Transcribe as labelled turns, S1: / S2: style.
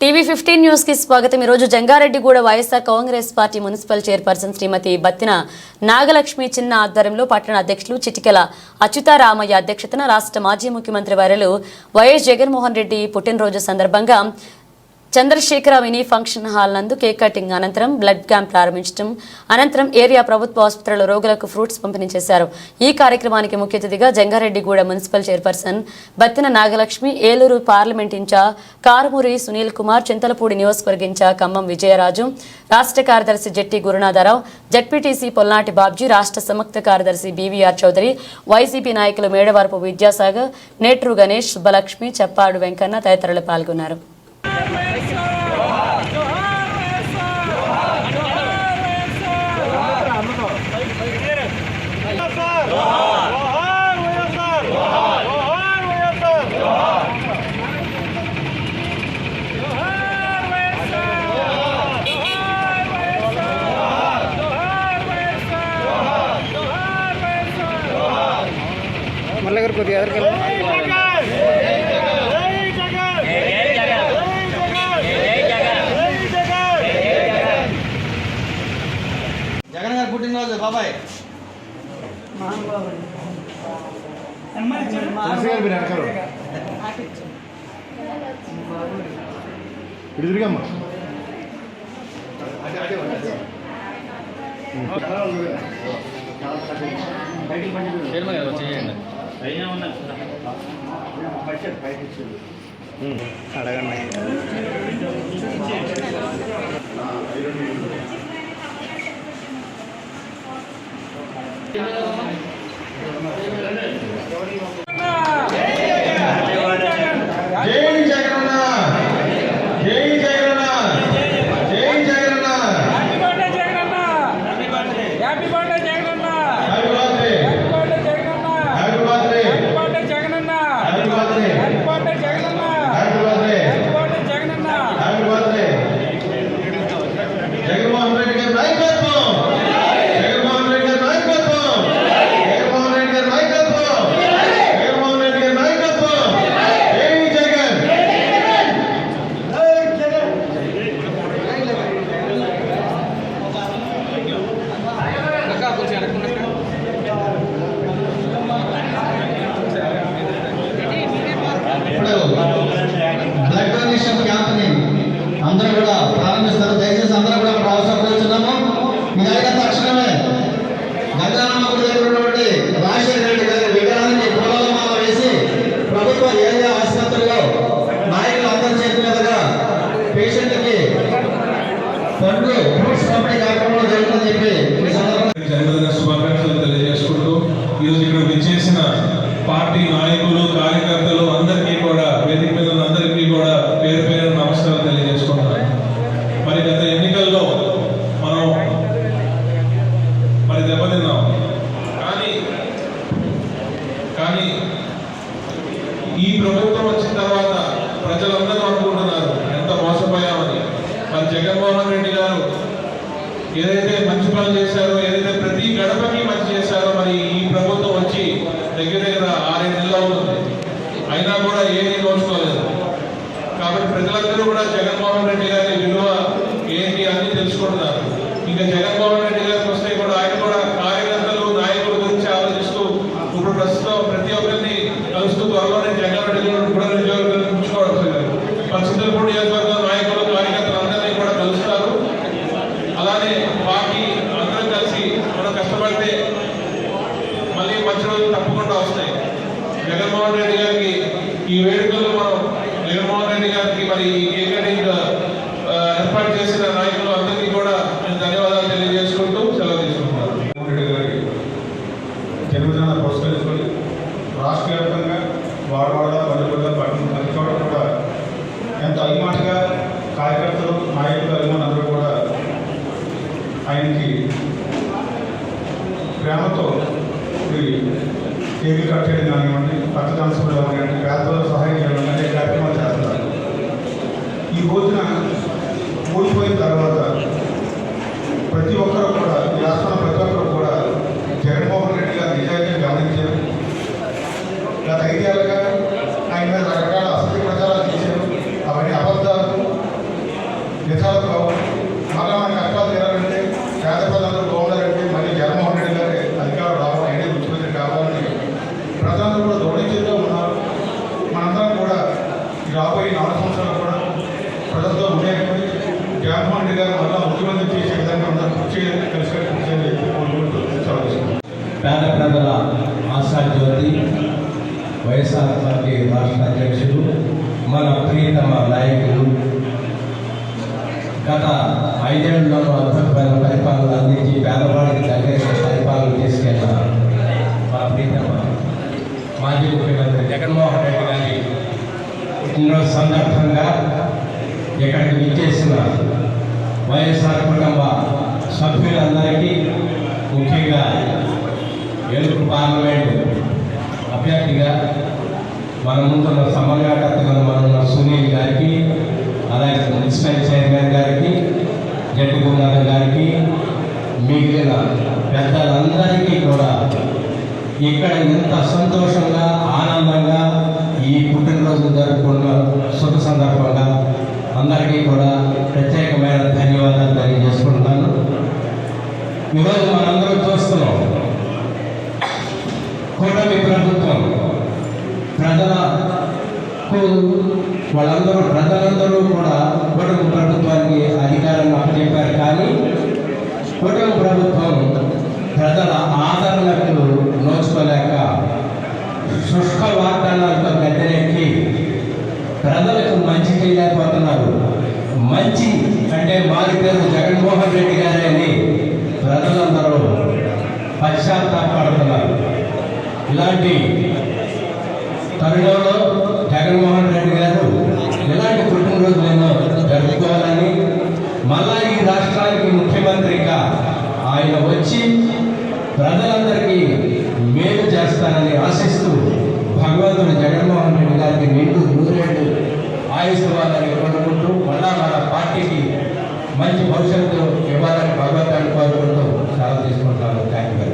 S1: TV fifteen న్యూస్కి స్వాగతం ఈరోజు Jangareddigudem YSR Congress party municipal chairperson Srimathi Battina Nagalakshmi చిన్న ఆధ్వర్యంలో పట్టణ అధ్యక్షులు చిటికెల అచ్యుతారామయ్య అధ్యక్షతన రాష్ట్ర మాజీ ముఖ్యమంత్రి వర్యులు వైఎస్ జగన్మోహన్ రెడ్డి పుట్టినరోజు సందర్భంగా చంద్రశేఖర మినీ ఫంక్షన్ హాల్ నందు కేక్ కటింగ్ అనంతరం బ్లడ్ క్యాంప్ ప్రారంభించడం అనంతరం ఏరియా ప్రభుత్వ ఆసుపత్రిలో రోగులకు ఫ్రూట్స్ పంపిణీ చేశారు. ఈ కార్యక్రమానికి ముఖ్య అతిథిగా Jangareddigudem municipal chairperson Battina Nagalakshmi Eluru parliament in charge Karumuri Sunil Kumar Chintalapudi నియోజకవర్గ ఇన్ఛార్జ్ ఖమ్మం విజయరాజు రాష్ట్ర కార్యదర్శి జట్టి గురునాథరావు జడ్పీటీసీ పొల్నాటి బాబ్జీ రాష్ట్ర సంయుక్త కార్యదర్శి బీవీఆర్ చౌదరి వైసీపీ నాయకులు మేడవరపు విద్యాసాగర్ నేట్రు గణేష్ సుబ్బలక్ష్మి చెప్పాడు వెంకన్న తదితరులు పాల్గొన్నారు.
S2: మళ్ళీ గారు కొద్దిగా
S3: బాబాయ్
S4: తులసి గారు మీరు వెనకాల ఇటు తిరిగమ్మా
S2: అడగండి
S3: Amen. అందరూ కూడా ప్రారంభిస్తారు దయచేసి అందరూ కూడా ఇక్కడ అవసరం కూర్చున్నాము మీరు అయిన తక్షణమే గంగానమ్మ గుడి దగ్గర ఉన్నటువంటి రాజశేఖర రెడ్డి గారి విగ్రహానికి పూలమాల వేసి ప్రభుత్వ ఏరియా ఆసుపత్రిలో నాయకులు అందరి చేతి మీదుగా పేషెంట్కి పండ్లు ఫ్రూట్స్ పంపిణీ కార్యక్రమంలో జరుగుతుందని చెప్పి ఈ సందర్భంగా
S5: జన్మదిన శుభాకాంక్షలు తెలియజేసుకుంటూ ఈరోజు ఇక్కడ విచ్చేసిన పార్టీ నాయకులు కార్యకర్తలు అందరికీ కూడా వేదిక మీద ఉన్న అందరికీ కూడా పేరు పేరు నమస్కారం తెలియజేసుకుంటున్నాను మరి గత ఎన్నికల్లో మనం మరి దెబ్బతిన్నాం కానీ కానీ ఈ ప్రభుత్వం వచ్చిన తర్వాత ప్రజలందరూ అనుకుంటున్నారు ఎంత మోసపోయామని. మరి జగన్మోహన్ రెడ్డి గారు ఏదైతే మంచి పనులు చేశారో ఏదైతే ప్రతి గడపకి మంచి చేశారో మరి ఈ ప్రభుత్వం వచ్చి దగ్గర దగ్గర ఆరేడు నెలలు అవుతుంది. అయినా కూడా ఏమీ నోచుకోలేదు. కాబట్టి ప్రజలందరూ కూడా జగన్మోహన్ రెడ్డి గారి విలువ ఏంటి అని తెలుసుకుంటున్నారు. ఇంకా జగన్మోహన్ రెడ్డి గారికి వస్తే కూడా ఆయన కూడా కార్యకర్తలు నాయకుల గురించి ఆలోచిస్తూ ఇప్పుడు ప్రస్తుతం ప్రతి ఒక్కరిని కలుస్తూ త్వరలోనే జగన్రెడ్డి గారు కూడా నియోజకవర్గం ఉంచుకోవాల్సింది పశ్చిమపూడి నియోజకవర్గం నాయకులు కార్యకర్తలు అందరినీ కూడా కలుస్తారు. అలానే పార్టీ అందరం కలిసి మనం కష్టపడితే మళ్ళీ మంచి రోజులు తప్పకుండా వస్తాయి. జగన్మోహన్ రెడ్డి గారికి ఈ వేడుకల్లో మనం జగన్మోహన్ రెడ్డి గారికి మరి ఈ ఏర్పాటు చేసిన నాయకులు అందరికీ కూడా నేను ధన్యవాదాలు తెలియజేసుకుంటూ సెలవు తీసుకుంటున్నాను.
S4: రెడ్డి పురస్కరించుకొని రాష్ట్ర వ్యాప్తంగా వాడవాడ పల్లెపల్ల పట్టణం ప్రతి కూడా ఎంత అభిమానిగా కార్యకర్తలు నాయకులు అభిమానులు కూడా ఆయనకి ప్రేమతో ఈ కేకులు కట్ చేయడం కానివ్వండి రక్తదాన శిబిరాలు కానివ్వండి పేదలకు సహాయం చేయడం అనే కార్యక్రమాలు చేస్తారు ఈ రోజున ఓడిపోయిన తర్వాత ప్రతి ఒక్కరు కూడా ఈ రాష్ట్రంలో ప్రతి ఒక్కరు కూడా జగన్మోహన్ రెడ్డి గారు నిజాయితీని గమనించారు గత ఐదేళ్ళుగా ఆయన మీద రకరకాల అసత్య ప్రచారాలు చేశారు అవన్నీ అబద్ధాలు చేయడానికి కలిసి కృషి చెప్పి కోరుకుంటూ సెలవు తీసుకుంటాను.
S6: పేద ప్రజల ఆశాజ్యోతి వైఎస్ఆర్ పార్టీ రాష్ట్ర అధ్యక్షులు మన ప్రియతమ నాయకులు. గత ఐదేళ్ళలో అద్భుతమైన పరిపాలన అందించి పేదవాడికి దగ్గర పరిపాలన తీసుకెళ్ళిన మా ప్రియతమ మాజీ ముఖ్యమంత్రి జగన్మోహన్ రెడ్డి గారి పుట్టినరోజు సందర్భంగా ఇక్కడికి విచ్చేసిన వైఎస్ఆర్ కుటుంబ సభ్యులందరికీ ముఖ్యంగా ఏలూరు పార్లమెంట్ అభ్యర్థిగా మన ముందున్న సమన్వయకర్తగా మన సునీల్ గారికి అలాగే మున్సిపల్ చైర్మన్ గారికి జడ్డు గురునాథన్ గారికి మిగిలిన పెద్దలందరికీ కూడా ఇక్కడ ఇంత సంతోషంగా ఆనందంగా ఈ పుట్టినరోజు జరుపుకున్న శుభ సందర్భంగా అందరికీ కూడా ఈరోజు మనందరం చూస్తున్నాం. కూటమి ప్రభుత్వం ప్రజలకు వాళ్ళందరూ ప్రజలందరూ కూడా కూటమి ప్రభుత్వానికి అధికారం అప్పచెప్పారు. కానీ కూటమి ప్రభుత్వం ప్రజల ఆదరణకు నోచుకోలేక శుష్క వాగ్దానాలతో గద్దెనెక్కి ప్రజలకు మంచి చేయలేకపోతున్నారు. మంచి అంటే మారి పేరు జగన్మోహన్ రెడ్డి గారు అని ప్రజలందరూ పశ్చాత్తాపడుతున్నారు ఇలాంటి తరుణంలో జగన్మోహన్ రెడ్డి గారు ఇలాంటి పుట్టినరోజులు ఎన్నో జరుపుకోవాలని మళ్ళా ఈ రాష్ట్రానికి ముఖ్యమంత్రిగా ఆయన వచ్చి ప్రజలందరికీ మేలు చేస్తానని ఆశిస్తూ భగవంతుడు జగన్మోహన్ రెడ్డి గారికి నిండు నూరేళ్ళు ఆయుష్ ఇవ్వాలని కోరుకుంటూ మళ్ళా మన పార్టీకి మంచి భవిష్యత్తు ఇవ్వాలని భగవంతుడు కోరుకుంటూ సెలవు తీసుకుంటాను. Thank you